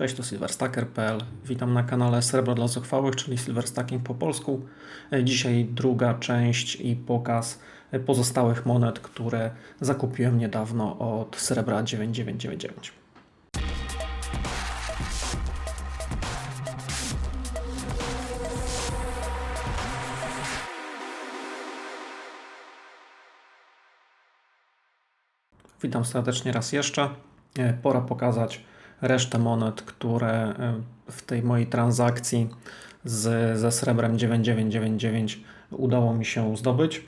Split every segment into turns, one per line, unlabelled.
Cześć, to silverstacker.pl. Witam na kanale Srebro dla Zuchwałych, czyli Silverstacking po polsku. E, Dzisiaj druga część i pokaz pozostałych monet, które zakupiłem niedawno od Srebra 9999. Witam serdecznie raz jeszcze. E, Pora pokazać resztę monet, które e, w tej mojej transakcji z, ze srebrem 9999 udało mi się zdobyć.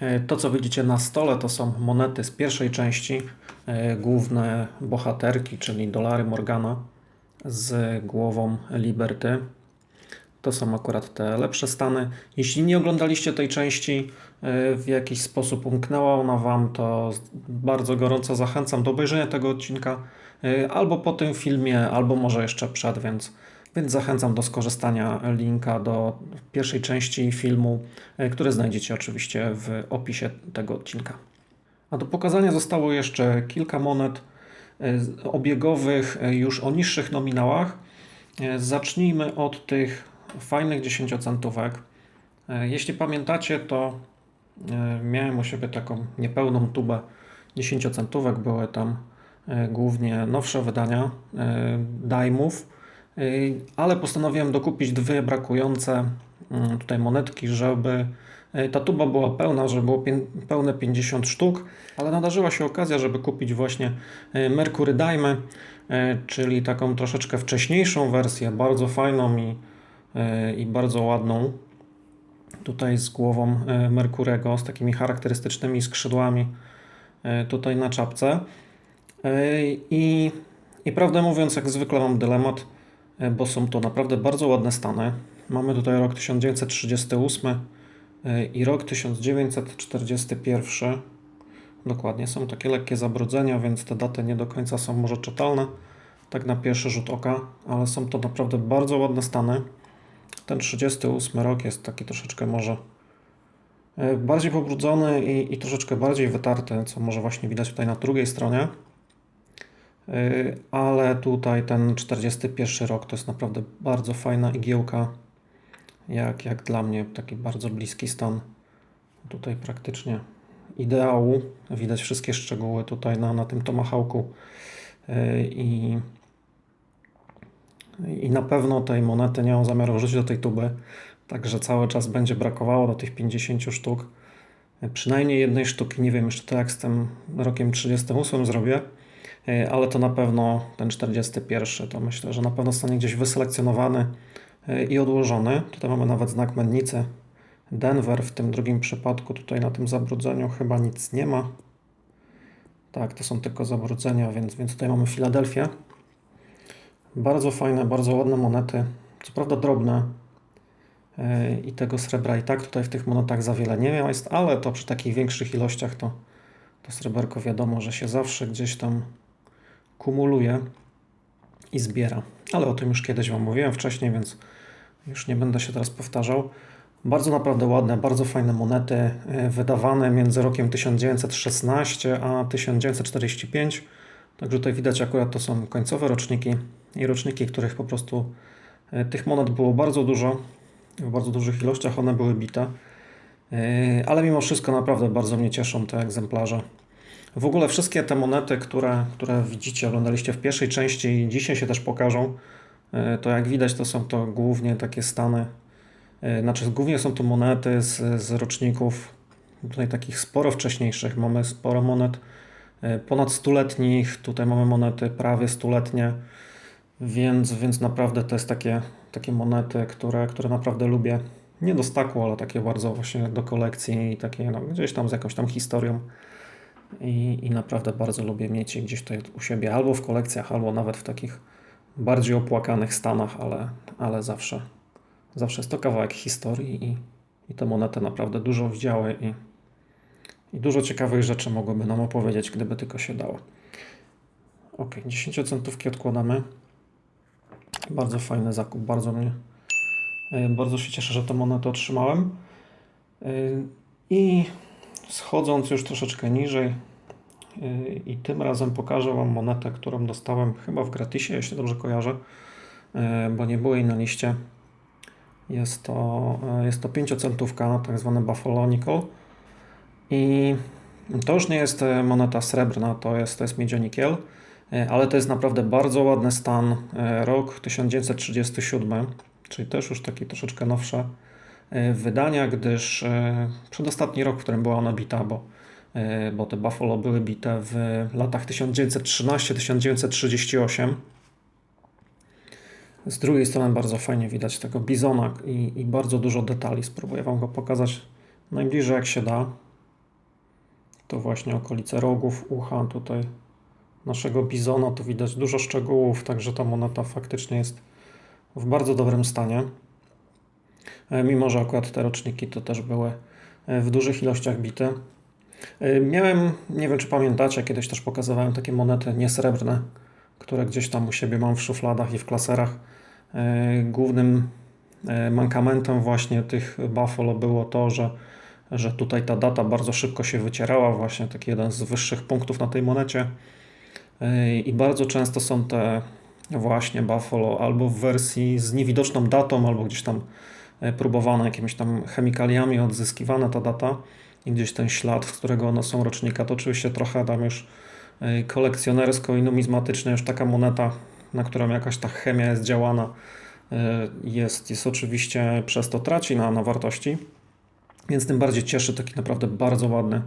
E, To, co widzicie na stole, to są monety z pierwszej części, e, główne bohaterki, czyli dolary Morgana z głową Liberty. To są akurat te lepsze stany. Jeśli nie oglądaliście tej części, w jakiś sposób umknęła ona Wam, to bardzo gorąco zachęcam do obejrzenia tego odcinka albo po tym filmie, albo może jeszcze przed, więc, więc zachęcam do skorzystania linka do pierwszej części filmu, e, który znajdziecie oczywiście w opisie tego odcinka. A do pokazania zostało jeszcze kilka monet z- obiegowych już o niższych nominałach. Zacznijmy od tych fajnych 10-centówek. E, Jeśli pamiętacie, to miałem u siebie taką niepełną tubę 10-centówek. Były tam głównie nowsze wydania e, Daimów, e, ale postanowiłem dokupić dwie brakujące mm, tutaj monetki, żeby e, ta tuba była pełna, żeby było pełne 50 sztuk, ale nadarzyła się okazja, żeby kupić właśnie e, Mercury Daimy, e, czyli taką troszeczkę wcześniejszą wersję, bardzo fajną i, e, i bardzo ładną. Tutaj z głową e, Merkurego, z takimi charakterystycznymi skrzydłami e, tutaj na czapce. E, I, I prawdę mówiąc, jak zwykle mam dylemat, e, bo są to naprawdę bardzo ładne stany. Mamy tutaj rok 1938 e, i rok 1941. Dokładnie, są takie lekkie zabrudzenia, więc te daty nie do końca są może czytelne, tak na pierwszy rzut oka, ale są to naprawdę bardzo ładne stany. Ten 38 rok jest taki troszeczkę może bardziej pobrudzony i, i troszeczkę bardziej wytarty, co może właśnie widać tutaj na drugiej stronie. E, Ale tutaj ten 41 rok to jest naprawdę bardzo fajna igiełka, jak, jak dla mnie taki bardzo bliski stan. Tutaj praktycznie ideału. Widać wszystkie szczegóły tutaj na, na tym tomahawku E, i, i na pewno tej monety nie mam zamiaru wrzucić do tej tuby, także cały czas będzie brakowało do tych 50 sztuk. Przynajmniej jednej sztuki, nie wiem jeszcze to jak z tym rokiem 38 zrobię, ale to na pewno ten 41 to myślę, że na pewno zostanie gdzieś wyselekcjonowany e, i odłożony. Tutaj mamy nawet znak mennicy Denver w tym drugim przypadku, tutaj na tym zabrudzeniu chyba nic nie ma. Tak, to są tylko zabrudzenia, więc, więc tutaj mamy Filadelfię. Bardzo fajne, bardzo ładne monety. Co prawda drobne. Yy, I tego srebra i tak tutaj w tych monetach za wiele nie jest, ale to przy takich większych ilościach to, to sreberko wiadomo, że się zawsze gdzieś tam kumuluje i zbiera. Ale o tym już kiedyś Wam mówiłem wcześniej, więc już nie będę się teraz powtarzał. Bardzo naprawdę ładne, bardzo fajne monety, yy, wydawane między rokiem 1916 a 1945. Także tutaj widać akurat to są końcowe roczniki i roczniki, których po prostu e, tych monet było bardzo dużo, w bardzo dużych ilościach one były bite. E, Ale mimo wszystko naprawdę bardzo mnie cieszą te egzemplarze. W ogóle wszystkie te monety, które, które widzicie, oglądaliście w pierwszej części i dzisiaj się też pokażą, e, to jak widać to są to głównie takie stany, e, znaczy głównie są to monety z, z roczników tutaj takich sporo wcześniejszych. Mamy sporo monet e, ponad stuletnich, tutaj mamy monety prawie stuletnie, więc, więc naprawdę to jest takie, takie monety, które, które naprawdę lubię. Nie do staku, ale takie bardzo właśnie do kolekcji i takie no, gdzieś tam z jakąś tam historią. I, I naprawdę bardzo lubię mieć je gdzieś tutaj u siebie, albo w kolekcjach, albo nawet w takich bardziej opłakanych stanach, ale, ale zawsze, zawsze jest to kawałek historii i, i te monety naprawdę dużo widziały i, i dużo ciekawych rzeczy mogłyby nam opowiedzieć, gdyby tylko się dało. Ok, 10 centówki odkładamy. Bardzo fajny zakup, bardzo mnie. e, Bardzo się cieszę, że tę monetę otrzymałem. E, I schodząc już troszeczkę niżej, Yy, I tym razem pokażę Wam monetę, którą dostałem chyba w gratisie, jeśli dobrze kojarzę, yy, bo nie było jej na liście. Jest to, yy, jest to 5-centówka, tak zwane Buffalo Nickel. I to już nie jest moneta srebrna, to jest, to jest miedzionikiel, ale to jest naprawdę bardzo ładny stan. Rok 1937, czyli też już taki troszeczkę nowsze wydania, gdyż przedostatni rok, w którym była ona bita, bo, bo te Buffalo były bite w latach 1913-1938. Z drugiej strony bardzo fajnie widać tego bizona i, i bardzo dużo detali. Spróbuję Wam go pokazać najbliżej jak się da to właśnie okolice rogów, ucha tutaj naszego bizona, tu widać dużo szczegółów, także ta moneta faktycznie jest w bardzo dobrym stanie. E, mimo, że akurat te roczniki to też były e, w dużych ilościach bite. E, miałem, nie wiem czy pamiętacie, kiedyś też pokazywałem takie monety niesrebrne, które gdzieś tam u siebie mam w szufladach i w klaserach. Głównym mankamentem właśnie tych Buffalo było to, że że tutaj ta data bardzo szybko się wycierała, właśnie taki jeden z wyższych punktów na tej monecie. I bardzo często są te właśnie Buffalo albo w wersji z niewidoczną datą, albo gdzieś tam próbowane jakimiś tam chemikaliami odzyskiwana ta data i gdzieś ten ślad, z którego one są rocznika, to oczywiście trochę tam już e, kolekcjonersko i numizmatycznie już taka moneta, na którą jakaś ta chemia jest działana, e, jest, jest oczywiście przez to traci na, na wartości. Więc tym bardziej cieszy taki naprawdę bardzo ładny,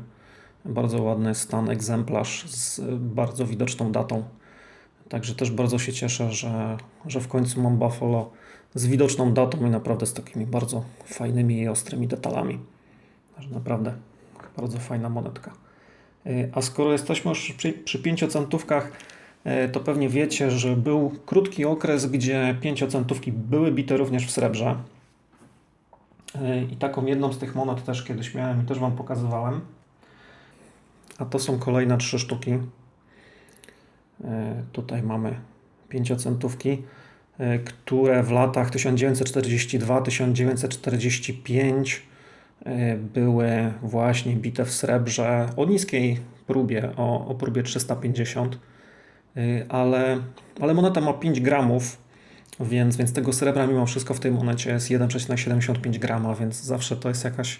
bardzo ładny stan egzemplarz z bardzo widoczną datą. Także też bardzo się cieszę, że, że w końcu mam Buffalo z widoczną datą i naprawdę z takimi bardzo fajnymi i ostrymi detalami. Także naprawdę bardzo fajna monetka. Y, a skoro jesteśmy już przy, przy 5 centówkach, y, to pewnie wiecie, że był krótki okres, gdzie 5 centówki były bite również w srebrze. I taką jedną z tych monet też kiedyś miałem i też Wam pokazywałem. A to są kolejne trzy sztuki. E, tutaj mamy pięciocentówki, e, które w latach 1942-1945 e, były właśnie bite w srebrze o niskiej próbie, o, o próbie 350, ale, ale moneta ma 5 gramów więc, więc tego srebra mimo wszystko w tej monecie jest 1,75 grama, więc zawsze to jest jakaś,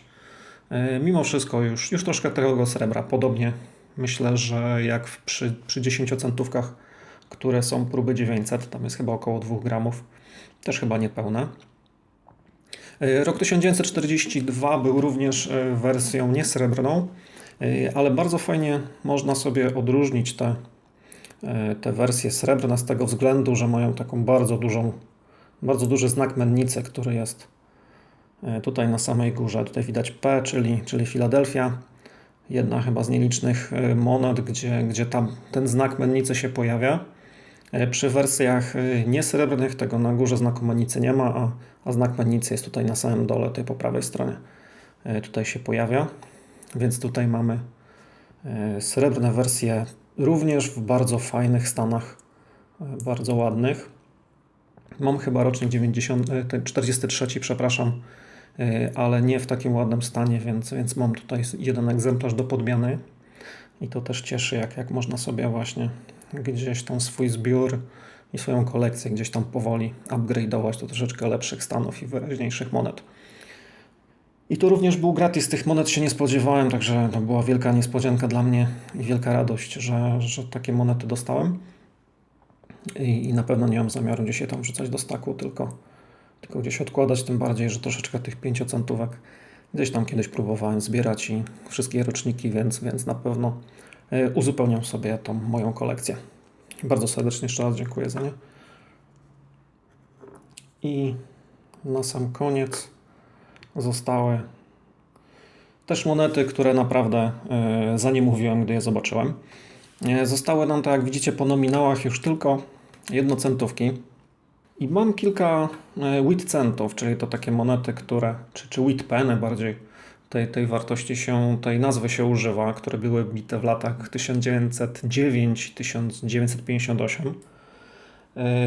e, mimo wszystko już, już troszkę tego srebra. Podobnie myślę, że jak przy, przy 10 centówkach, które są próby 900, tam jest chyba około 2 gramów, też chyba niepełne. E, rok 1942 był również e, wersją niesrebrną, ale bardzo fajnie można sobie odróżnić te E, te wersje srebrne z tego względu, że mają taką bardzo dużą, bardzo duży znak mennicy, który jest e, tutaj na samej górze. Tutaj widać P, czyli, czyli Filadelfia. Jedna chyba z nielicznych e, monet, gdzie, gdzie tam ten znak mennicy się pojawia. Przy wersjach niesrebrnych tego na górze znaku mennicy nie ma, a, a znak mennicy jest tutaj na samym dole, tej po prawej stronie. Tutaj się pojawia. Więc tutaj mamy srebrne wersje również w bardzo fajnych stanach, e, bardzo ładnych. Mam chyba rocznik 90, 43, e, przepraszam, e, ale nie w takim ładnym stanie, więc, więc mam tutaj jeden egzemplarz do podmiany i to też cieszy, jak, jak można sobie właśnie gdzieś tam swój zbiór i swoją kolekcję gdzieś tam powoli upgrade'ować do troszeczkę lepszych stanów i wyraźniejszych monet. I to również był gratis, tych monet się nie spodziewałem, także to była wielka niespodzianka dla mnie i wielka radość, że, że takie monety dostałem. I, I, na pewno nie mam zamiaru gdzieś je tam wrzucać do staku, tylko, tylko gdzieś odkładać, tym bardziej, że troszeczkę tych pięciocentówek gdzieś tam kiedyś próbowałem zbierać i wszystkie roczniki, więc, więc na pewno e, uzupełniam sobie tą moją kolekcję. Bardzo serdecznie jeszcze raz dziękuję za nie. I na sam koniec zostały też monety, które naprawdę e, za nie mówiłem, gdy je zobaczyłem. E, zostały nam, tak jak widzicie, po nominałach już tylko jednocentówki. I mam kilka wit centów, czyli to takie monety, które, czy, czy wit penny bardziej, tej, tej wartości się, tej nazwy się używa, które były bite w latach 1909-1958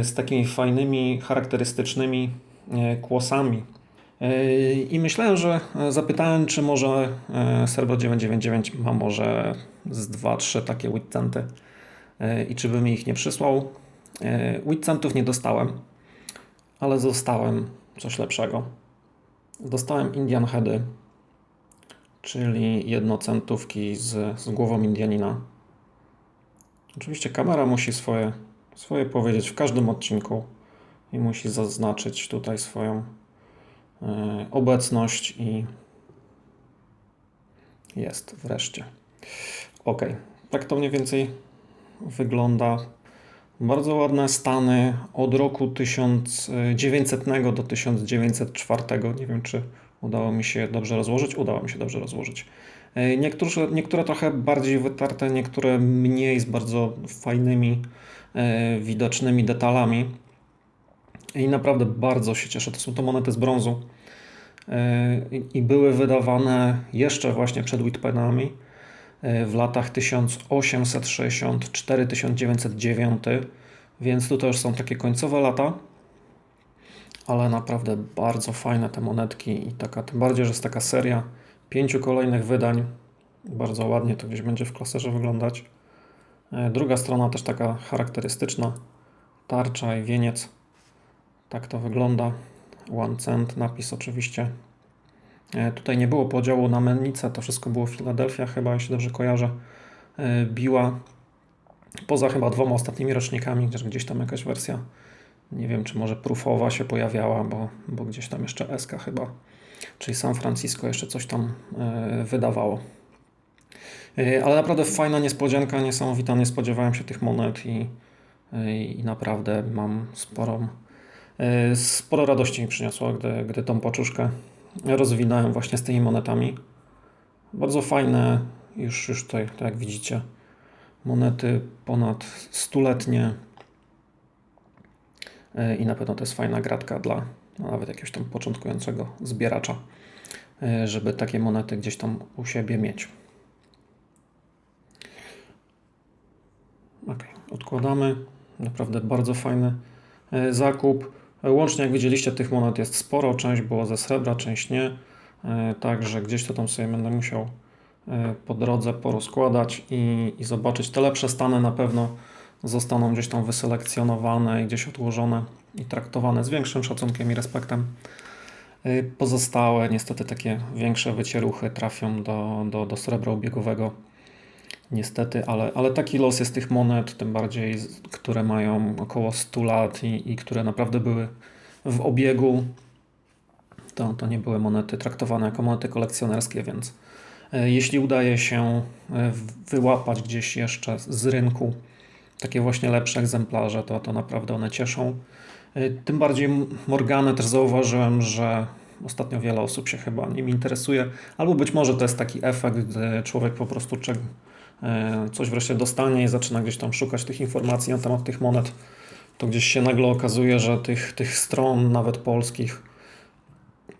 z takimi fajnymi, charakterystycznymi kłosami Yy, I myślałem, że e, zapytałem, czy może e, Serbo 999 ma może z 2-3 takie Witcenty e, i czy by mi ich nie przysłał. E, Witcentów nie dostałem, ale dostałem coś lepszego. Dostałem Indian Heady, czyli jednocentówki z, z głową Indianina. Oczywiście kamera musi swoje, swoje powiedzieć w każdym odcinku i musi zaznaczyć tutaj swoją e, obecność i jest wreszcie. Ok, tak to mniej więcej wygląda. Bardzo ładne stany od roku 1900 do 1904. Nie wiem, czy udało mi się dobrze rozłożyć. Udało mi się dobrze rozłożyć. E, Niektóre, niektóre trochę bardziej wytarte, niektóre mniej z bardzo fajnymi, e, widocznymi detalami. I naprawdę bardzo się cieszę. To są to monety z brązu. E, i- były wydawane jeszcze właśnie przed Whitpenami w latach 1864-1909, więc tutaj już są takie końcowe lata, ale naprawdę bardzo fajne te monetki i taka, tym bardziej, że jest taka seria pięciu kolejnych wydań. Bardzo ładnie to gdzieś będzie w klaserze wyglądać. E, Druga strona też taka charakterystyczna, tarcza i wieniec. Tak to wygląda. One cent, napis oczywiście. E, Tutaj nie było podziału na mennicę, to wszystko było Filadelfia chyba, jeśli dobrze kojarzę, e, biła. Poza chyba dwoma ostatnimi rocznikami, gdzieś, gdzieś tam jakaś wersja, nie wiem czy może proofowa się pojawiała, bo, bo gdzieś tam jeszcze SK chyba, czyli San Francisco jeszcze coś tam e, wydawało. E, Ale naprawdę fajna niespodzianka, niesamowita, nie spodziewałem się tych monet i, e, i naprawdę mam sporą, sporo radości mi przyniosło, gdy, gdy tą paczuszkę rozwinąłem właśnie z tymi monetami. Bardzo fajne, już, już tutaj, tak jak widzicie, monety ponad stuletnie i na pewno to jest fajna gratka dla no, nawet jakiegoś tam początkującego zbieracza, e, żeby takie monety gdzieś tam u siebie mieć. Ok, odkładamy. Naprawdę bardzo fajny e, zakup. E, Łącznie, jak widzieliście, tych monet jest sporo. Część było ze srebra, część nie. E, Także gdzieś to tam sobie będę musiał e, po drodze porozkładać i, i zobaczyć. Te lepsze stany na pewno zostaną gdzieś tam wyselekcjonowane i gdzieś odłożone i traktowane z większym szacunkiem i respektem. Y, Pozostałe, niestety, takie większe wycieruchy trafią do, do, do srebra ubiegowego. Niestety, ale, ale taki los jest tych monet, tym bardziej, które mają około 100 lat i, i które naprawdę były w obiegu. To, to nie były monety traktowane jako monety kolekcjonerskie, więc e, jeśli udaje się e, wyłapać gdzieś jeszcze z rynku takie właśnie lepsze egzemplarze, to, to naprawdę one cieszą. Y, Tym bardziej Morgany też zauważyłem, że ostatnio wiele osób się chyba nim interesuje, albo być może to jest taki efekt, gdy człowiek po prostu e, coś wreszcie dostanie i zaczyna gdzieś tam szukać tych informacji na temat tych monet, to gdzieś się nagle okazuje, że tych, tych stron, nawet polskich,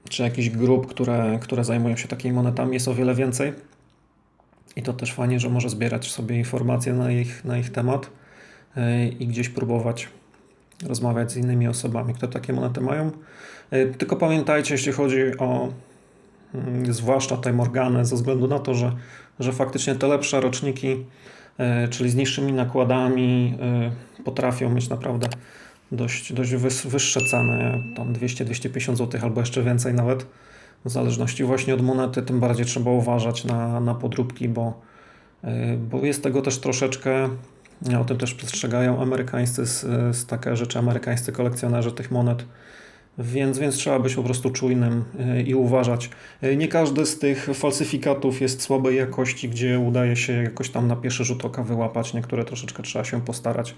czy jakichś grup, które, które zajmują się takimi monetami, jest o wiele więcej. I to też fajnie, że może zbierać sobie informacje na ich, na ich temat i gdzieś próbować rozmawiać z innymi osobami, które takie monety mają. E, Tylko pamiętajcie, jeśli chodzi o mm, zwłaszcza tutaj Morgany, ze względu na to, że, że faktycznie te lepsze roczniki, e, czyli z niższymi nakładami, e, potrafią mieć naprawdę dość, dość wyższe ceny, tam 200-250 zł albo jeszcze więcej nawet, w zależności właśnie od monety, tym bardziej trzeba uważać na, na podróbki, bo, e, bo jest tego też troszeczkę, o tym też przestrzegają amerykańscy, takie rzeczy, amerykańscy kolekcjonerzy tych monet, więc, więc trzeba być po prostu czujnym e, i uważać. E, Nie każdy z tych falsyfikatów jest słabej jakości, gdzie udaje się jakoś tam na pierwszy rzut oka wyłapać. Niektóre troszeczkę trzeba się postarać.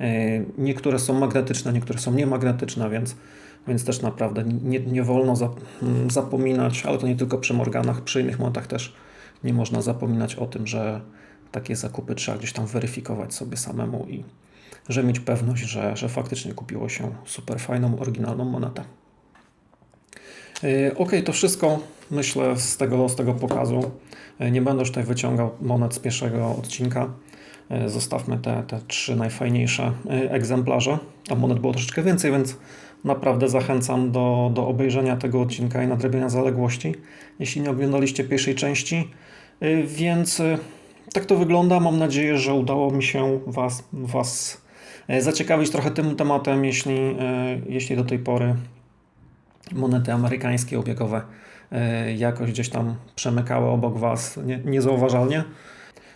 E, Niektóre są magnetyczne, niektóre są niemagnetyczne, więc, więc też naprawdę nie, nie wolno mm, zapominać, ale to nie tylko przy Morganach, przy innych monetach też nie można zapominać o tym, że takie zakupy trzeba gdzieś tam weryfikować sobie samemu i żeby mieć pewność, że, że faktycznie kupiło się super fajną, oryginalną monetę. Ok, to wszystko myślę z tego, z tego pokazu. E, Nie będę już tutaj wyciągał monet z pierwszego odcinka. e, zostawmy te, te trzy najfajniejsze egzemplarze. A monet było troszeczkę więcej, więc naprawdę zachęcam do, do obejrzenia tego odcinka i nadrobienia zaległości, jeśli nie oglądaliście pierwszej części. Więc tak to wygląda. Mam nadzieję, że udało mi się Was, was e, zaciekawić trochę tym tematem, jeśli, e, jeśli do tej pory monety amerykańskie obiegowe e, jakoś gdzieś tam przemykały obok Was nie, niezauważalnie.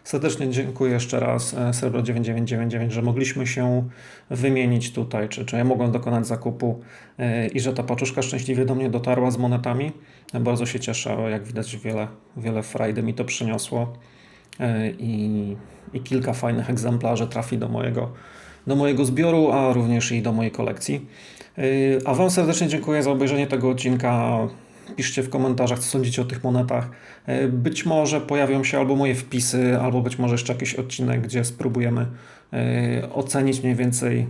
Serdecznie dziękuję jeszcze raz Srebro 9999, że mogliśmy się wymienić tutaj, czy, czy ja mogłem dokonać zakupu i że ta paczuszka szczęśliwie do mnie dotarła z monetami. Bardzo się cieszę, jak widać wiele, wiele frajdy mi to przyniosło i, i kilka fajnych egzemplarzy trafi do mojego, do mojego zbioru, a również i do mojej kolekcji. Yy, A Wam serdecznie dziękuję za obejrzenie tego odcinka. Piszcie w komentarzach, co sądzicie o tych monetach. Yy, Być może pojawią się albo moje wpisy, albo być może jeszcze jakiś odcinek, gdzie spróbujemy ocenić mniej więcej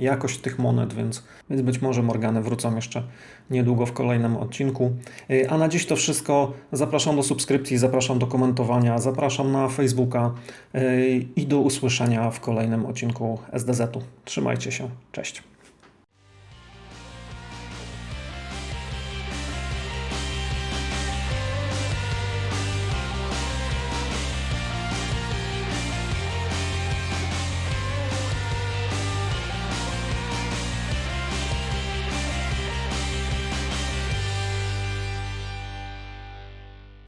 jakość tych monet, więc, więc być może Morgany wrócą jeszcze niedługo w kolejnym odcinku. Yy, A na dziś to wszystko. Zapraszam do subskrypcji, zapraszam do komentowania, zapraszam na Facebooka yy, i do usłyszenia w kolejnym odcinku SDZ-u. Trzymajcie się. Cześć.